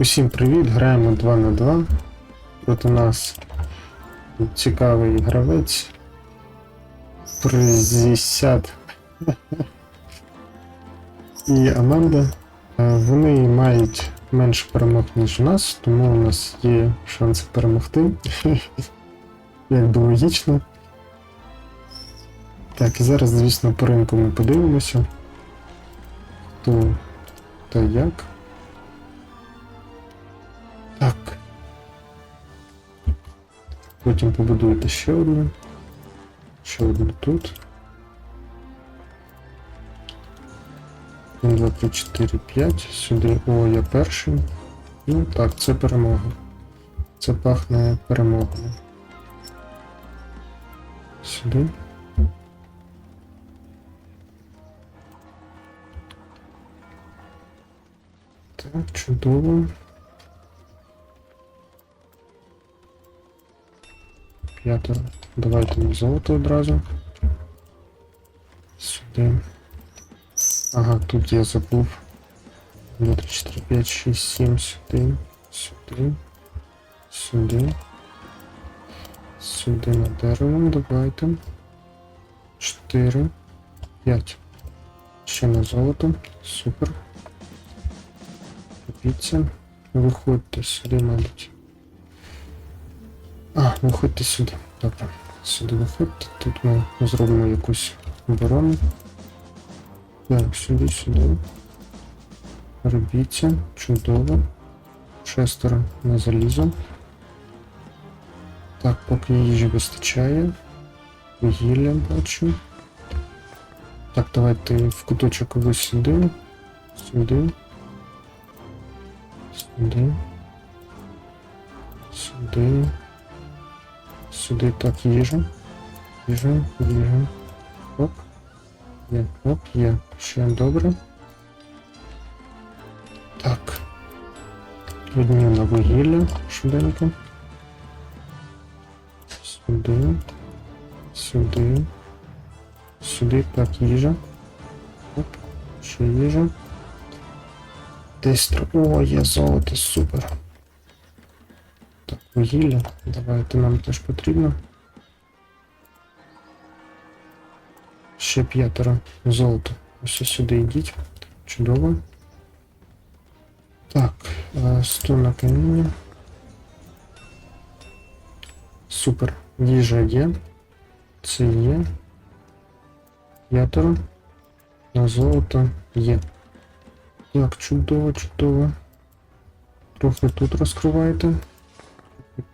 Усім привіт! Граємо 2 на 2. Проти нас цікавий гравець. Призісят і Аманда. Е, Вони мають менше перемог, ніж у нас, тому у нас є шанси перемогти. Як би логічно. Так, і зараз, звісно, по ринку ми подивимося. Хто та як. Потім побудуєте ще одну. Ще одну тут. 1, 2, 3, 4, 5. Сюди. О, я перший. Ну так, це перемога. Це пахне перемогою. Сюди. Так, чудово. П'ятеро. Давайте на золото одразу. Сюди. Ага, тут я забув. 2, 3, 4, 5, 6, 7, сюди. Сюди. Сюди. Сюди на дерево. Давайте. 4. 5. Ще на золото. Супер. Купіться. Виходьте сюди, мабуть. А, виходьте сюди. Добре. Сюди виходьте. Тут ми зробимо якусь оборону. Так, сюди, сюди. Робіться. Чудово. Шестеро на залізо. Так, поки їжі вистачає. Вугілля бачу. Так, давайте в куточок ви сюди. Сюди. Сюди. Сюди. Сюди так, їжа. Їжа, їжа. Оп. Є, оп, є. Ще добре. Так. Відміна на вугілля швиденько. Сюди. Сюди. Сюди, так, їжа. Оп. Ще їжа. Десь О, є золото, супер. Вугілля. Давайте нам теж потрібно. Ще п'ятеро золото. Ось сюди йдіть. Чудово. Так, е, 100 на каміння. Супер. Їжа є. Це є. П'ятеро. На золото є. Так, чудово, чудово. Трохи тут розкривайте.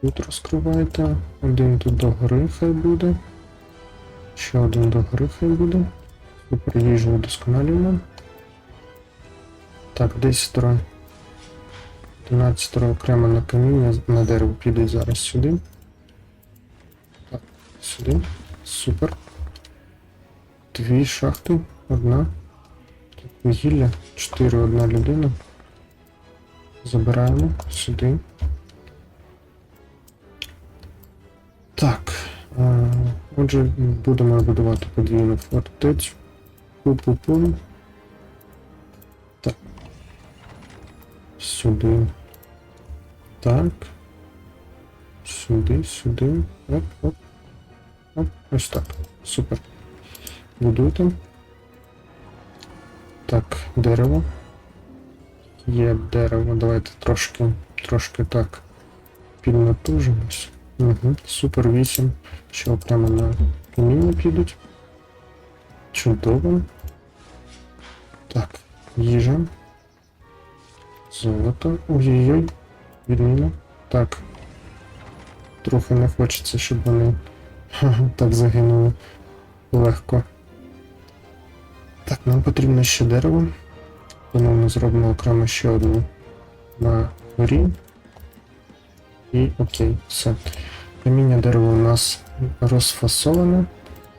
Тут розкривайте. Один тут до гори буде. Ще один до гори буде. Супер їжу удосконалюємо. Так, 10 11 окремо на каміння на дерево підуть зараз сюди. Так, сюди. Супер. Дві шахти. Одна. Так, вугілля. Чотири одна людина. Забираємо сюди. Так. е, Отже, будемо будувати подвійну фортецю. Пу-пу-пу. Так. Сюди. Так. Сюди, сюди. Оп, оп. Оп. Ось так. Супер. Будуйте. Так, дерево. Є дерево. Давайте трошки, трошки так піднатужимось. Угу. Супер 8. Що прямо на каміння підуть. Чудово. Так, їжа. Золото. Ой-ой-ой. Відміна. Так. Трохи не хочеться, щоб вони так загинули легко. Так, нам потрібно ще дерево. Тому ми зробимо окремо ще одну на горі. І окей, все. Каміння дерева у нас розфасоване.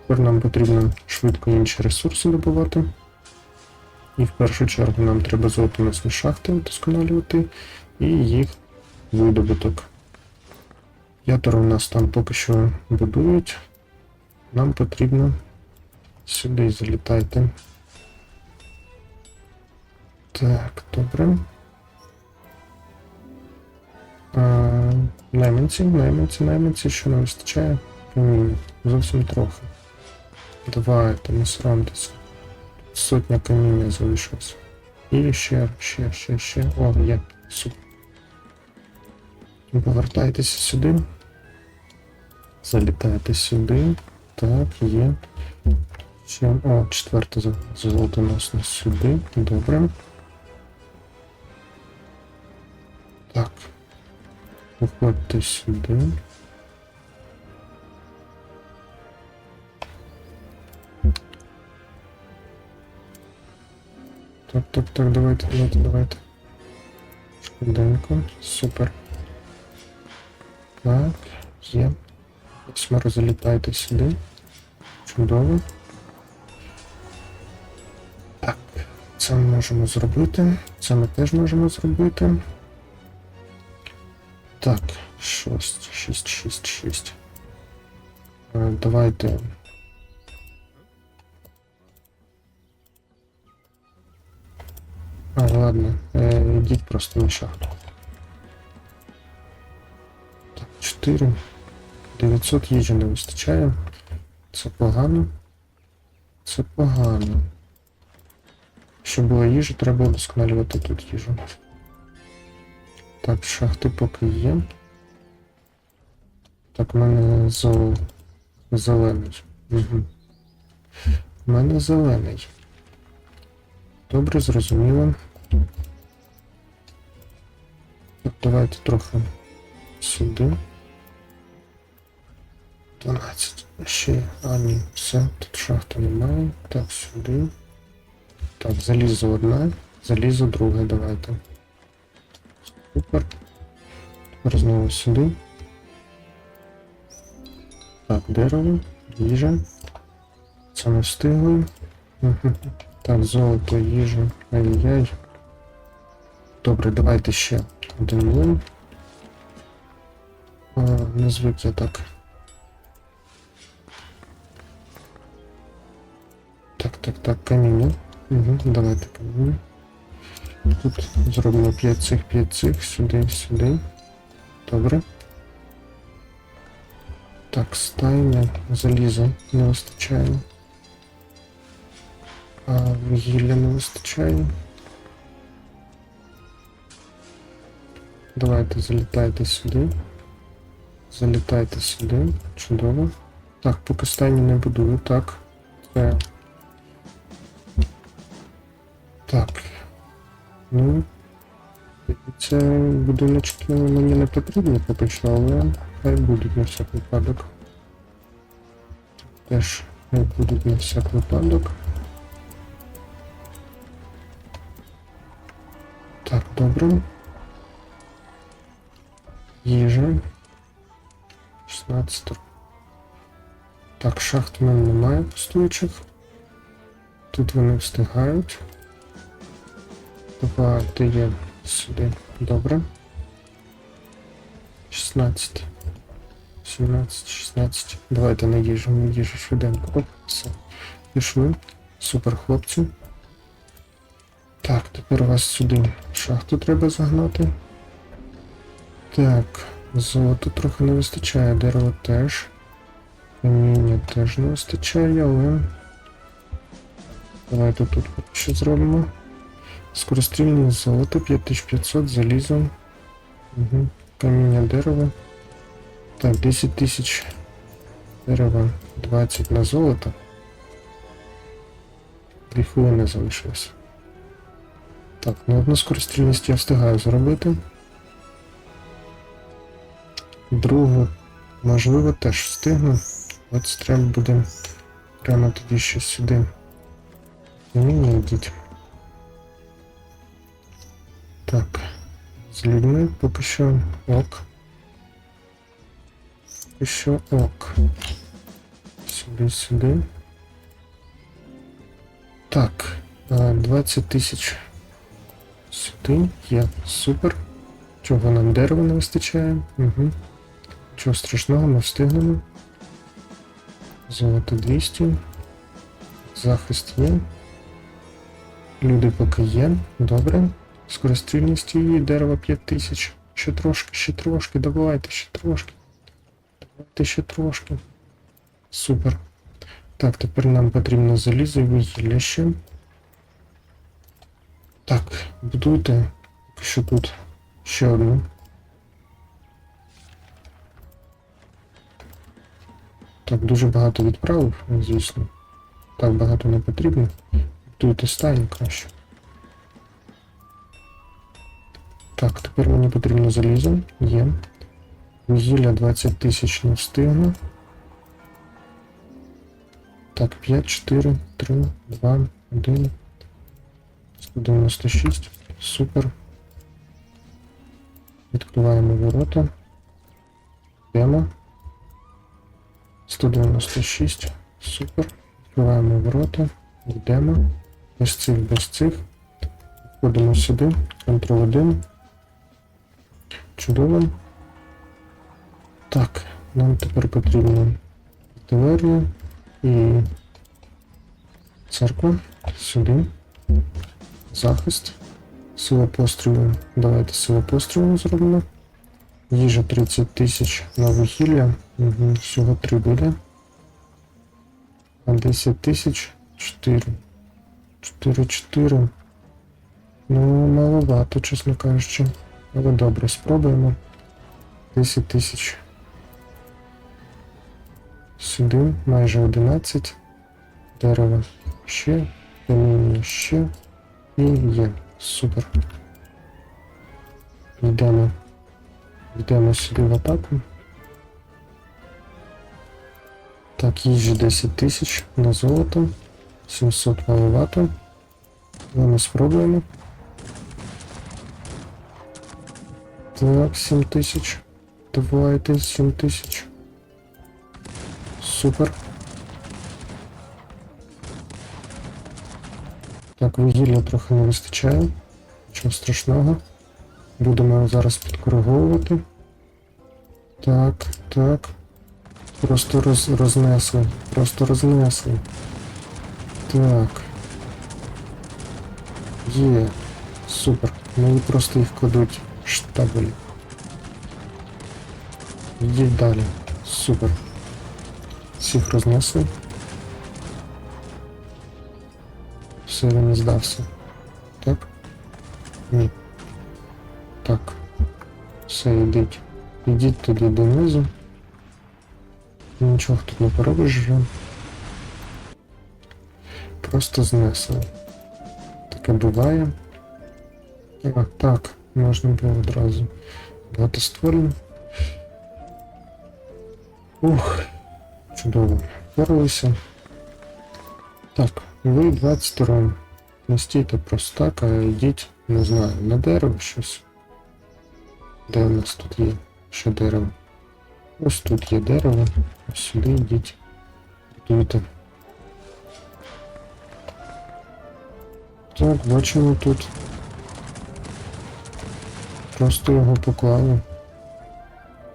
Тепер нам потрібно швидко інші ресурси добувати. І в першу чергу нам треба золотоносні шахти вдосконалювати і їх видобуток. П'ятеро у нас там поки що будують. Нам потрібно сюди залітайте. Так, добре. Найманці, найманці, найманці, що не вистачає? Каміння. Зовсім трохи. Давайте, не соромтеся. Сотня каміння залишилось. І ще, ще, ще, ще. О, є. Супер. Повертайтеся сюди. Залітайте сюди. Так, є. Ще. О, четверте за- золотоносно сюди. Добре. Так. Виходьте сюди. Так, так, так, давайте, давайте, давайте. Швиденько. Супер. Так, є. Восьмеро залітайте сюди. Чудово. Так, це ми можемо зробити. Це ми теж можемо зробити. Так, 6, 6, 6, 6. Е, Давайте. А, ладно, йдіть просто на шахту. Так, 4. 900 їжі не вистачає. Це погано. Це погано. Щоб була їжа, треба удосконалювати тут їжу. Так, шахти поки є. Так, в мене зо... зелений. Угу. У мене зелений. Добре, зрозуміло. Так, давайте трохи сюди. 12. Ще. А, ні, все, тут шахти немає. Так, сюди. Так, залізо одна, залізо друге, давайте. Супер. Тепер знову сюди. Так, дерево, їжа. Це не встигли. Так, золото, їжа. Ай-яй. Добре, давайте ще один млин. А, Не звик я так. Так, так, так, каміння. Угу, давайте каміння. Тут зробимо 5 цих, 5 цих, сюди, сюди. Добре. Так, стайня, заліза не вистачає. А гілля не вистачає. Давайте залітайте сюди. Залітайте сюди. Чудово. Так, поки стайні не будую, так. Це. Так. Ну. Це будиночки мені не потрібні що, але хай будуть на всяк випадок. Теж хай будуть на всяк випадок. Так, добре. Їжа. 16. Так, шахт в мене немає пустуючих. Тут вони встигають. Давайте є сюди. Добре. 16. 17, 16. Давайте на їжу, на їжу швиденько. Оп, все. Пішли. Супер, хлопці. Так, тепер вас сюди шахту треба загнати. Так, золота трохи не вистачає, дерево теж. Каміння теж не вистачає, але. Давайте тут що зробимо. Скорострільне золото 5500, залізо. Угу. Каміння дерева. Так, 10 тисяч дерева, 20 на золото. Дві хвилини залишилось. Так, ну одну скорострільність я встигаю зробити. Другу, можливо, теж встигну. От стрім буде прямо тоді ще сюди. Мені йдіть. Так. З людьми поки що ок. Поки що ок. Сюди, сюди. Так. 20 тисяч. Сюди є. Супер. Чого нам дерева не вистачає? Угу. Чого страшного, ми встигнемо. Золото 200. Захист є. Люди поки є. Добре. Скорострільність її дерева 5000. Ще трошки, ще трошки, давайте, ще трошки. Давайте ще трошки. Супер. Так, тепер нам потрібно залізо і вугілля ще. Так, будуйте. Що тут ще одну. Так, дуже багато відправив, звісно. Так багато не потрібно. Будуйте стайні краще. Так, тепер мені потрібно залізо. Є. Вугілля 20 тисяч не встигну. Так, 5, 4, 3, 2, 1. 196. Супер. Відкриваємо ворота. Йдемо. 196. Супер. Відкриваємо ворота. Йдемо. Без цих, без цих. Входимо сюди. Ctrl 1. Чудово. Так, нам тепер потрібно артилерія і церква. Сюди. Захист. Сила пострілу. Давайте сила пострілу зробимо. Їжа 30 тисяч на вугілля. Угу. Всього 3 буде. А 10 тисяч 4. 4, 4. Ну, маловато, чесно кажучи. Але добре, спробуємо. 10 тисяч. Сюди майже 11. Дерево ще. Каміння ще. І є. Супер. Йдемо. Йдемо сюди в атаку. Так, їжі 10 тисяч на золото. 700 маловато. Але ми спробуємо. Так, 7 тисяч. Давайте 7 тисяч. Супер. Так, вугілля трохи не вистачає. Нічого страшного. Будемо зараз підкориговувати. Так, так. Просто роз, рознесли. Просто рознесли. Так. Є. Супер. Мені просто їх кладуть в штабель. Йдіть далі. Супер. Всіх рознесли. Все, він не здався. Так? Ні. Так. Все, йдіть. Йдіть туди донизу. Нічого тут не поробиш вже. Просто знесли. Таке буває. А, так, Можна було одразу. Багатоствольно. Ух, чудово. Впоралися. Так, ви 22. Не стійте просто так, а йдіть, не знаю, на дерево щось. Де у нас тут є ще дерево? Ось тут є дерево. Ось сюди йдіть. Будуйте. Так, бачимо тут. Просто його поклали.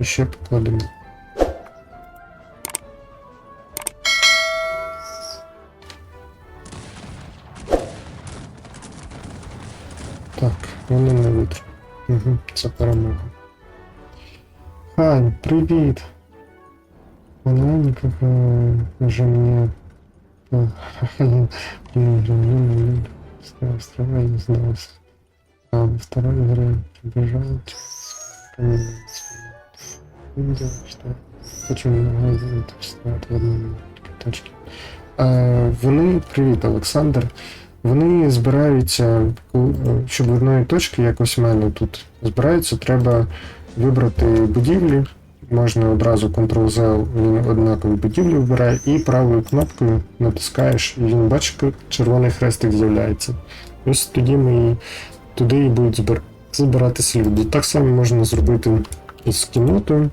І ще покладемо. Так, воно не витр. Угу, Це перемога. Хай, привіт! Вона никак уже не Страва, не знаю. А во второй игре побежал. Видел, что очень много это встает в одной точке. Е, вони, привіт, Олександр. Вони збираються, е, щоб в одної точки, якось в мене тут збираються, треба вибрати будівлі. Можна одразу Ctrl-Z, він однакові будівлі вибирає, і правою кнопкою натискаєш, і він бачиш, як червоний хрестик з'являється. Ось тоді ми туди і будуть збир- збиратися люди. Так само можна зробити із кімнатою,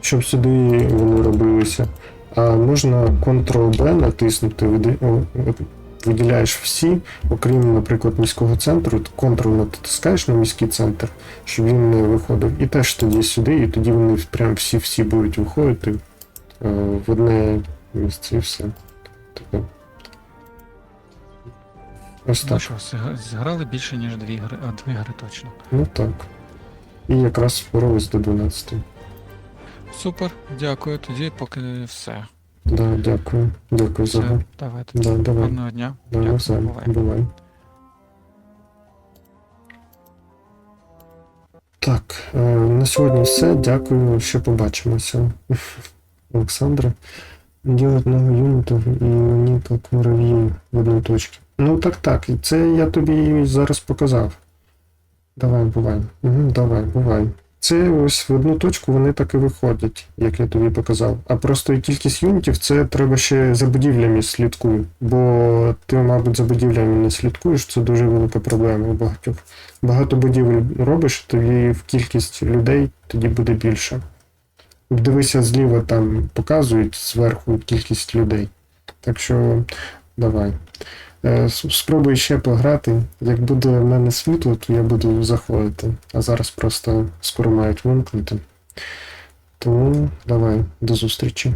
щоб сюди вони робилися. А можна Ctrl-B натиснути, виділяєш всі, окрім, наприклад, міського центру, Ctrl натискаєш на міський центр, щоб він не виходив. І теж тоді сюди, і тоді вони прям всі-всі будуть виходити е, в одне місце і все. Таке. Ось Ну що, зг- зграли більше, ніж дві гри, а дві гри точно. Ну так. І якраз впоралась до 12. Супер, дякую. Тоді поки все. Да, дякую. Дякую за Все, гру. давайте. Да, давай. Гарного дня. Да, Дякую, навзаєм. бувай. Бувай. Так, е, на сьогодні все. Дякую, що побачимося. Олександре. Є одного юніту і мені як мурав'ї в одній точці. Ну так, так, це я тобі зараз показав. Давай, бувай. Угу, давай, бувай. Це ось в одну точку вони так і виходять, як я тобі показав. А просто і кількість юнітів це треба ще за будівлями слідкуй. Бо ти, мабуть, за будівлями не слідкуєш, це дуже велика проблема у багатьох. Багато будівель робиш, тоді в кількість людей тоді буде більше. Дивися зліва там показують зверху кількість людей. Так що давай. Е, с- Спробуй ще пограти. Як буде в мене світло, то я буду заходити. А зараз просто скоро мають вимкнути. Тому давай, до зустрічі.